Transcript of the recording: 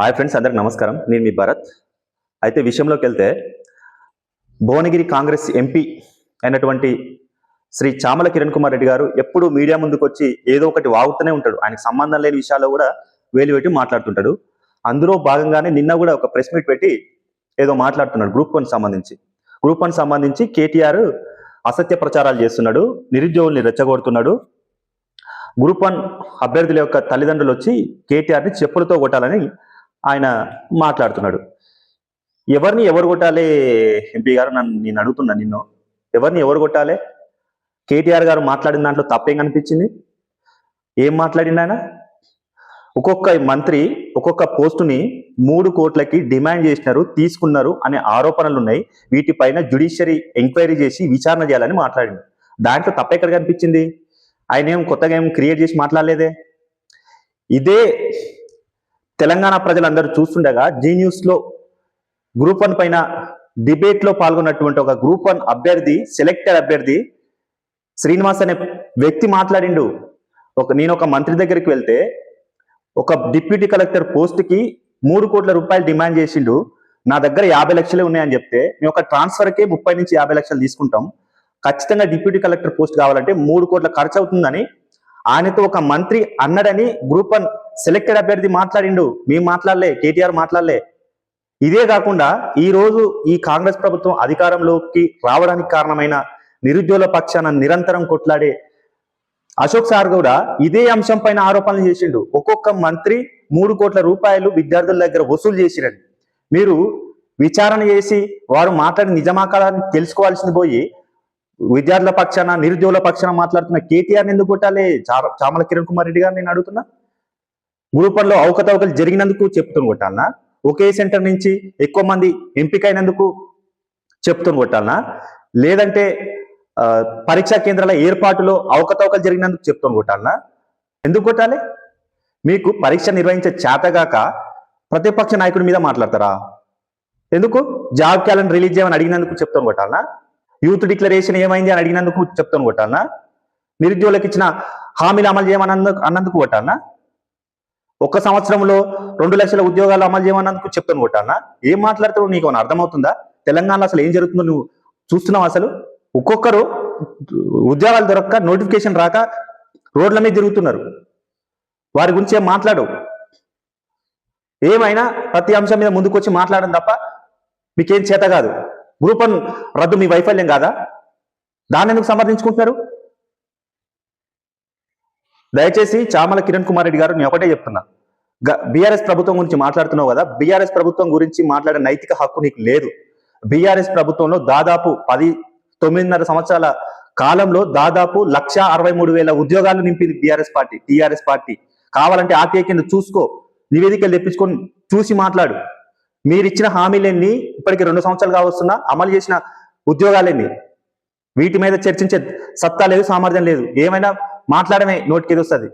Hi friends అందరికి నమస్కారం. నేను మీ భరత్. అయితే విషయంలోకి వెళ్తే భువనగిరి కాంగ్రెస్ ఎంపీ అయినటువంటి శ్రీ చామల కిరణ్ కుమార్ రెడ్డి గారు ఎప్పుడు మీడియా ముందుకు వచ్చి ఏదో ఒకటి వాగుతూనే ఉంటాడు. ఆయనకు సంబంధం లేని విషయాల్లో కూడా వేలు పెట్టి మాట్లాడుతుంటాడు. అందులో భాగంగానే నిన్న కూడా ఒక ప్రెస్ మీట్ పెట్టి ఏదో మాట్లాడుతున్నాడు గ్రూప్ వన్ సంబంధించి. గ్రూప్ వన్ సంబంధించి కేటీఆర్ అసత్య ప్రచారాలు చేస్తున్నాడు నిరుద్యోగుల్ని రెచ్చగొడుతున్నాడు. గ్రూప్ వన్ అభ్యర్థుల యొక్క తల్లిదండ్రులు వచ్చి కేటీఆర్ని చెప్పులతో కొట్టాలని ఆయన మాట్లాడుతున్నాడు. ఎవరిని ఎవరు కొట్టాలి ఎంపీ గారు నన్ను నేను అడుగుతున్నా నిన్ను. ఎవరిని ఎవరు కొట్టాలి కేటీఆర్ గారు మాట్లాడిన దాంట్లో తప్పేం కనిపించింది? ఏం మాట్లాడింది ఆయన? ఒక్కొక్క మంత్రి ఒక్కొక్క పోస్టుని మూడు కోట్లకి డిమాండ్ చేసినారు తీసుకున్నారు అనే ఆరోపణలు ఉన్నాయి వీటిపైన జ్యుడిషియరీ ఎంక్వైరీ చేసి విచారణ చేయాలని మాట్లాడింది దాంట్లో తప్పెక్కడ కనిపించింది? ఆయన ఏం కొత్తగా ఏం క్రియేట్ చేసి మాట్లాడలేదే? ఇదే తెలంగాణ ప్రజలందరూ చూస్తుండగా జీ న్యూస్లో గ్రూప్ వన్ పైన డిబేట్లో పాల్గొన్నటువంటి ఒక గ్రూప్ వన్ అభ్యర్థి సెలెక్టెడ్ అభ్యర్థి శ్రీనివాస్ అనే వ్యక్తి మాట్లాడిండు. ఒక నేను ఒక మంత్రి దగ్గరికి వెళ్తే ఒక డిప్యూటీ కలెక్టర్ పోస్ట్కి మూడు కోట్ల రూపాయలు డిమాండ్ చేసిండు. నా దగ్గర యాభై లక్షలే ఉన్నాయని చెప్తే మేము ఒక ట్రాన్స్ఫర్ కే ముప్పై నుంచి యాభై లక్షలు తీసుకుంటాం. ఖచ్చితంగా డిప్యూటీ కలెక్టర్ పోస్ట్ కావాలంటే మూడు కోట్ల ఖర్చు అవుతుందని ఆయనతో ఒక మంత్రి అన్నడని గ్రూప్ వన్ సెలెక్టెడ్ అభ్యర్థి మాట్లాడిండు. మేము మాట్లాడలే కేటీఆర్ మాట్లాడలే. ఇదే కాకుండా ఈ రోజు ఈ కాంగ్రెస్ ప్రభుత్వం అధికారంలోకి రావడానికి కారణమైన నిరుద్యోగ పక్షాన నిరంతరం కొట్లాడే అశోక్ సార్ కూడా ఇదే అంశం పైన ఆరోపణలు చేసిండు. ఒక్కొక్క మంత్రి మూడు కోట్ల రూపాయలు విద్యార్థుల దగ్గర వసూలు చేసిరండి మీరు విచారణ చేసి వారు మాట్లాడి నిజమా తెలుసుకోవాల్సింది పోయి విద్యార్థుల పక్షాన నిరుద్యోగుల పక్షాన మాట్లాడుతున్న కేటీఆర్ ఎందుకు కొట్టాలి? చామల కిరణ్ కుమార్ రెడ్డి గారు నేను అడుగుతున్నా. గ్రూపంలో అవకతవకలు జరిగినందుకు చెప్తుని కొట్టాలనా? ఒకే సెంటర్ నుంచి ఎక్కువ మంది ఎంపికైనందుకు చెప్తుని కొట్టాలనా? లేదంటే పరీక్షా కేంద్రాల ఏర్పాటులో అవకతవకలు జరిగినందుకు చెప్తూ కొట్టాలనా? ఎందుకు కొట్టాలి? మీకు పరీక్ష నిర్వహించే చేతగాక ప్రతిపక్ష నాయకుడి మీద మాట్లాడతారా? ఎందుకు? జాబ్ క్యాలెండర్ రిలీజ్ చేయమని అడిగినందుకు చెప్తాను కొట్టాలనా? యూత్ డిక్లరేషన్ ఏమైంది అని అడిగినందుకు చెప్తాను కొట్టాలనా నిరుద్యోగులకు ఇచ్చిన హామీలు అమలు చేయమన్నందుకు అన్నందుకు కొట్టాలనా ఒక సంవత్సరంలో రెండు లక్షల ఉద్యోగాలు అమలు చేయమన్నందుకు చెప్తాను కొట్టాలనా ఏం మాట్లాడుతున్నావు నీకు? అర్థమవుతుందా? తెలంగాణలో అసలు ఏం జరుగుతుందో నువ్వు చూస్తున్నావు అసలు? ఒక్కొక్కరు ఉద్యోగాలు దొరక్క నోటిఫికేషన్ రాక రోడ్ల మీద తిరుగుతున్నారు. వారి గురించి ఏం మాట్లాడు ఏమైనా ప్రతి అంశం మీద ముందుకొచ్చి మాట్లాడడం తప్ప మీకేం చేత కాదు. గ్రూప్ వన్ రద్దు మీ వైఫల్యం కాదా? దాన్ని ఎందుకు సమర్థించుకుంటున్నారు? దయచేసి చామల కిరణ్ కుమార్ రెడ్డి గారు నేను ఒకటే చెప్తున్నా. బీఆర్ఎస్ ప్రభుత్వం గురించి మాట్లాడుతున్నావు కదా బీఆర్ఎస్ ప్రభుత్వం గురించి మాట్లాడే నైతిక హక్కు నీకు లేదు. బీఆర్ఎస్ ప్రభుత్వంలో దాదాపు పది తొమ్మిదిన్నర సంవత్సరాల కాలంలో దాదాపు లక్ష అరవై మూడు వేల ఉద్యోగాలు నింపింది బీఆర్ఎస్ పార్టీ టీఆర్ఎస్ పార్టీ. కావాలంటే ఆర్టీఐ కింద చూసుకో నివేదికలు తెప్పించుకొని చూసి మాట్లాడు. మీరు ఇచ్చిన హామీలన్నీ ఇప్పటికి రెండు సంవత్సరాలు కావస్తున్నా అమలు చేసిన ఉద్యోగాలన్నీ? వీటి మీద చర్చించే సత్తా లేదు సామర్థ్యం లేదు. ఏమైనా మాట్లాడమే నోటికి వస్తుంది